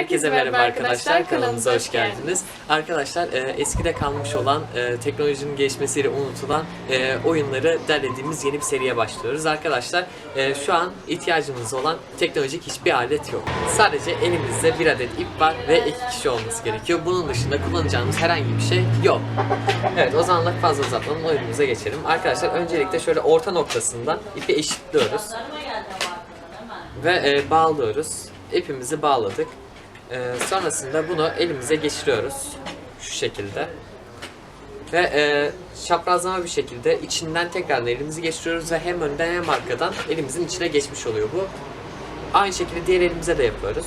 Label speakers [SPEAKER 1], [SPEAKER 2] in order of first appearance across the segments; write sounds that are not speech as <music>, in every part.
[SPEAKER 1] Herkese merhaba arkadaşlar, kanalımıza hoş geldiniz. Arkadaşlar e, eskide kalmış olan e, teknolojinin gelişmesiyle unutulan e, oyunları derlediğimiz yeni bir seriye başlıyoruz. Arkadaşlar e, şu an ihtiyacımız olan teknolojik hiçbir alet yok. Sadece elimizde bir adet ip var ve iki kişi olması gerekiyor. Bunun dışında kullanacağımız herhangi bir şey yok. Evet o zaman fazla uzatmadan oyunumuza geçelim. Arkadaşlar öncelikle şöyle orta noktasından ipi eşitliyoruz ve e, bağlıyoruz. İpimizi bağladık. E, sonrasında bunu elimize geçiriyoruz. Şu şekilde. Ve e, çaprazlama bir şekilde içinden tekrar elimizi geçiriyoruz ve hem önden hem arkadan elimizin içine geçmiş oluyor bu. Aynı şekilde diğer elimize de yapıyoruz.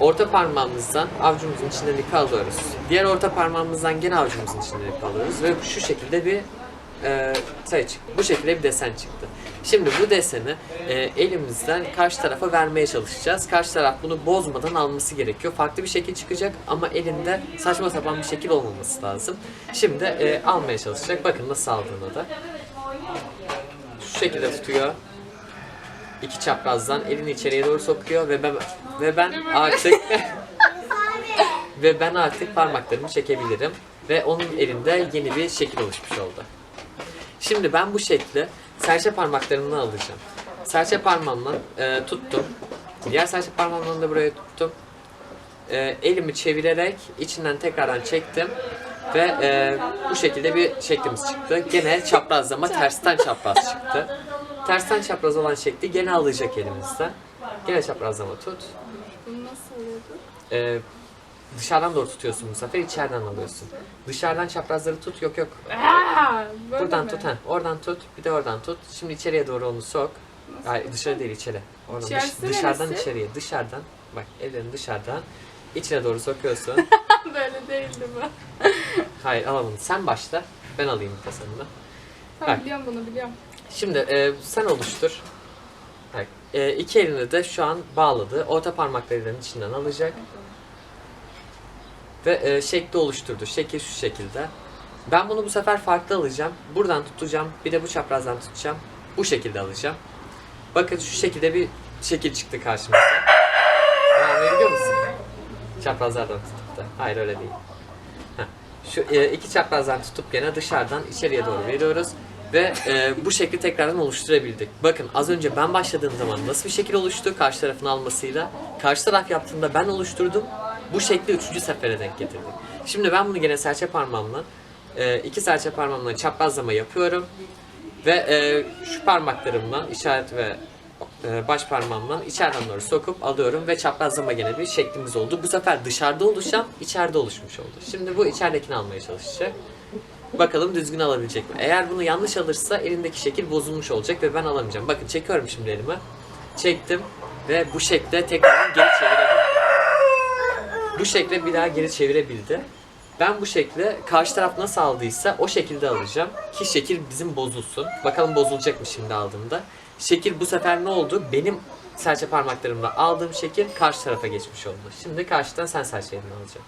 [SPEAKER 1] Orta parmağımızdan avucumuzun içinden ipi alıyoruz. Diğer orta parmağımızdan gene avucumuzun içinden ipi alıyoruz ve şu şekilde bir e, sayı çıktı. Bu şekilde bir desen çıktı. Şimdi bu deseni e, elimizden karşı tarafa vermeye çalışacağız. Karşı taraf bunu bozmadan alması gerekiyor. Farklı bir şekil çıkacak ama elinde saçma sapan bir şekil olmaması lazım. Şimdi e, almaya çalışacak. Bakın nasıl aldığını da. Şu şekilde tutuyor. İki çaprazdan elini içeriye doğru sokuyor ve ben ve ben artık <laughs> ve ben artık parmaklarımı çekebilirim ve onun elinde yeni bir şekil oluşmuş oldu. Şimdi ben bu şekli serçe parmaklarımdan alacağım. Serçe parmağımla e, tuttum. Diğer serçe parmağımla da buraya tuttum. E, elimi çevirerek içinden tekrardan çektim. Ve e, bu şekilde bir şeklimiz çıktı. Gene çaprazlama tersten çapraz çıktı. Tersten çapraz olan şekli gene alacak elimizden. Gene çaprazlama tut.
[SPEAKER 2] Bunu nasıl oluyordu?
[SPEAKER 1] E, dışarıdan doğru tutuyorsun bu sefer içeriden alıyorsun. Dışarıdan çaprazları tut yok yok <laughs>
[SPEAKER 2] Aa, böyle
[SPEAKER 1] Buradan
[SPEAKER 2] mi?
[SPEAKER 1] tut ha. Oradan tut. Bir de oradan tut. Şimdi içeriye doğru onu sok. Hayır dışarı değil içeri. Oradan dış-
[SPEAKER 2] İçerisi
[SPEAKER 1] dışarıdan
[SPEAKER 2] neresi?
[SPEAKER 1] içeriye. Dışarıdan. Bak ellerini dışarıdan. içine doğru sokuyorsun. <laughs>
[SPEAKER 2] böyle değildi bu. <laughs>
[SPEAKER 1] Hayır alamadın. Sen başla. Ben alayım tasarımını.
[SPEAKER 2] Tamam
[SPEAKER 1] Bak.
[SPEAKER 2] biliyorum bunu biliyorum.
[SPEAKER 1] Şimdi e, sen oluştur. Bak, e, iki elini de şu an bağladı. Orta parmaklarının içinden alacak. Ve e, şekli oluşturdu. Şekil şu şekilde. Ben bunu bu sefer farklı alacağım. Buradan tutacağım. Bir de bu çaprazdan tutacağım. Bu şekilde alacağım. Bakın şu şekilde bir şekil çıktı karşımıza. Anlayabiliyor musun? Çaprazlardan tutup da. Hayır öyle değil. Heh. Şu e, iki çaprazdan tutup gene dışarıdan içeriye doğru veriyoruz. Ve e, bu şekli tekrardan oluşturabildik. Bakın az önce ben başladığım zaman nasıl bir şekil oluştu karşı tarafın almasıyla. Karşı taraf yaptığında ben oluşturdum. Bu şekli üçüncü sefere denk getirdik. Şimdi ben bunu gene serçe parmağımla e, iki serçe parmağımla çaprazlama yapıyorum. Ve e, şu parmaklarımla işaret ve e, baş parmağımla içeriden doğru sokup alıyorum ve çaprazlama gene bir şeklimiz oldu. Bu sefer dışarıda oluşan içeride oluşmuş oldu. Şimdi bu içeridekini almaya çalışacak. Bakalım düzgün alabilecek mi? Eğer bunu yanlış alırsa elindeki şekil bozulmuş olacak ve ben alamayacağım. Bakın çekiyorum şimdi elime. Çektim ve bu şekle tekrar geri. Bu şekle bir daha geri çevirebildi. Ben bu şekli karşı taraf nasıl aldıysa o şekilde alacağım. Ki şekil bizim bozulsun. Bakalım bozulacak mı şimdi aldığımda. Şekil bu sefer ne oldu? Benim serçe parmaklarımla aldığım şekil karşı tarafa geçmiş oldu. Şimdi karşıdan sen serçe elini alacaksın.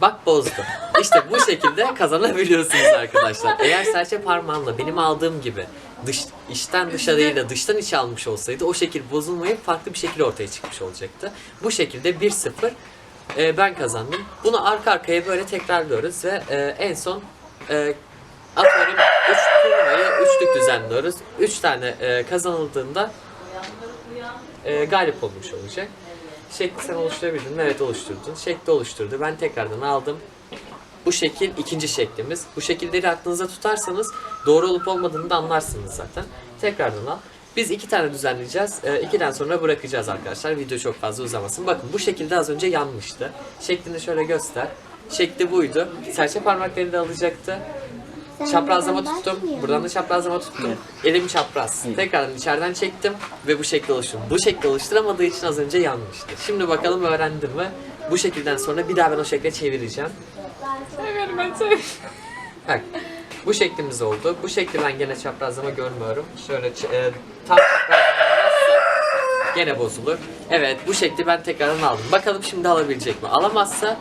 [SPEAKER 1] Bak bozdu. İşte bu şekilde kazanabiliyorsunuz arkadaşlar. Eğer serçe parmağımla benim aldığım gibi dış, içten dışa değil de dıştan içe almış olsaydı o şekil bozulmayıp farklı bir şekil ortaya çıkmış olacaktı. Bu şekilde 1-0 e, ben kazandım. Bunu arka arkaya böyle tekrarlıyoruz ve e, en son e, atıyorum 3 turnuvayı üçlük düzenliyoruz. 3 tane e, kazanıldığında e, galip olmuş olacak. Şekli sen oluşturabildin mi? Evet oluşturdun. Şekli oluşturdu. Ben tekrardan aldım. Bu şekil ikinci şeklimiz. Bu şekilleri aklınıza tutarsanız doğru olup olmadığını da anlarsınız zaten. Tekrardan al. Biz iki tane düzenleyeceğiz. Ee, ikiden sonra bırakacağız arkadaşlar. Video çok fazla uzamasın. Bakın bu şekilde az önce yanmıştı. Şeklini şöyle göster. Şekli buydu. Serçe parmakları da alacaktı. Çaprazlama tuttum. Buradan da çaprazlama tuttum. Elim çapraz. Tekrardan içeriden çektim ve bu şekli oluşturdum. Bu şekli oluşturamadığı için az önce yanmıştı. Şimdi bakalım öğrendim mi? Bu şekilden sonra bir daha ben o şekle çevireceğim.
[SPEAKER 2] Ben.
[SPEAKER 1] Bak bu şeklimiz oldu. Bu şekli ben gene çaprazlama görmüyorum. Şöyle e, tam çaprazlama olmazsa gene bozulur. Evet bu şekli ben tekrardan aldım. Bakalım şimdi alabilecek mi? Alamazsa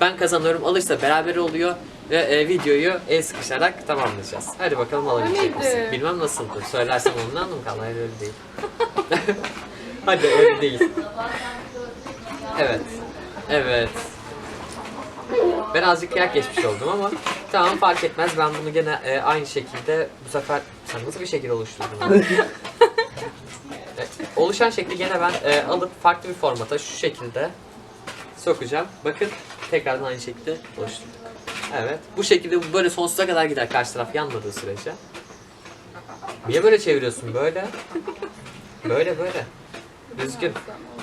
[SPEAKER 1] ben kazanıyorum. Alırsa beraber oluyor. Ve e, videoyu el sıkışarak tamamlayacağız. Hadi bakalım alabilecek
[SPEAKER 2] neydi?
[SPEAKER 1] misin? Bilmem nasıldı. Söylersem ondan mı kalır? Hayır öyle değil. <laughs> Hadi öyle değil. Evet. Evet. Ben azıcık kıyak geçmiş oldum ama tamam fark etmez. Ben bunu gene e, aynı şekilde bu sefer sen nasıl bir şekil oluşturdun? <laughs> E, oluşan şekli gene ben e, alıp farklı bir formata şu şekilde sokacağım. Bakın tekrardan aynı şekilde oluşturduk. Evet. Bu şekilde bu böyle sonsuza kadar gider karşı taraf yanmadığı sürece. Niye böyle çeviriyorsun böyle? Böyle böyle. Düzgün.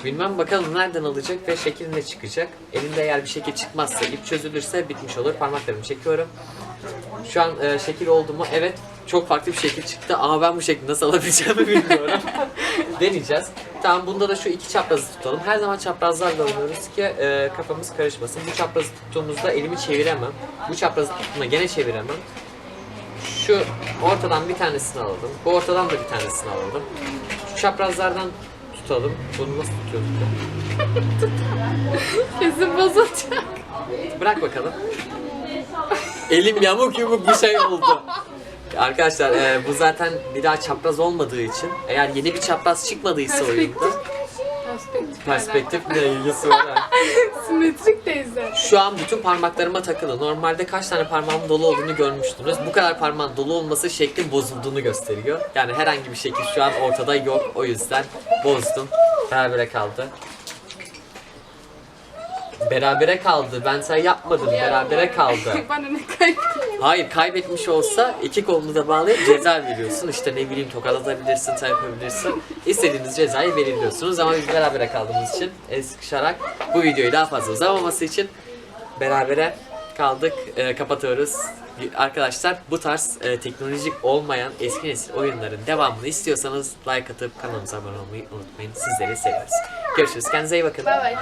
[SPEAKER 1] Bilmem bakalım nereden alacak ve şekil ne çıkacak. Elimde eğer bir şekil çıkmazsa, ip çözülürse bitmiş olur. Parmaklarımı çekiyorum. Şu an e, şekil oldu mu? Evet. Çok farklı bir şekil çıktı ama ben bu şekli nasıl alabileceğimi bilmiyorum. <laughs> Deneyeceğiz. Tamam bunda da şu iki çaprazı tutalım. Her zaman çaprazlarla oynuyoruz ki e, kafamız karışmasın. Bu çaprazı tuttuğumuzda elimi çeviremem. Bu çaprazı tuttuğumda gene çeviremem. Şu ortadan bir tanesini alalım. Bu ortadan da bir tanesini alalım. Şu çaprazlardan tutalım. Bunu nasıl tutuyorduk ya? <laughs>
[SPEAKER 2] Kesin bozulacak.
[SPEAKER 1] Bırak bakalım. Elim yamuk yumuk bir şey oldu. Arkadaşlar e, bu zaten bir daha çapraz olmadığı için eğer yeni bir çapraz çıkmadıysa oyunda
[SPEAKER 2] Perspektif.
[SPEAKER 1] Perspektif ne ilgisi var ha? <laughs>
[SPEAKER 2] Simetrik teyze.
[SPEAKER 1] Şu an bütün parmaklarıma takılı. Normalde kaç tane parmağımın dolu olduğunu görmüştünüz. Bu kadar parmağın dolu olması şeklin bozulduğunu gösteriyor. Yani herhangi bir şekil şu an ortada yok. O yüzden bozdum. Berabere kaldı. Berabere kaldı. Ben sen yapmadım. Berabere kaldı. <laughs>
[SPEAKER 2] Bana ne kaybettim.
[SPEAKER 1] Hayır kaybetmiş olsa iki kolunu da bağlayıp ceza veriyorsun. İşte ne bileyim tokalatabilirsin, sen yapabilirsin. İstediğiniz cezayı belirliyorsunuz ama biz berabere kaldığımız için el sıkışarak bu videoyu daha fazla uzamaması için berabere kaldık. Ee, kapatıyoruz. Arkadaşlar bu tarz e, teknolojik olmayan eski nesil oyunların devamını istiyorsanız like atıp kanalımıza abone olmayı unutmayın. Sizleri seviyoruz. Görüşürüz. Kendinize iyi bakın.
[SPEAKER 2] Bay bay.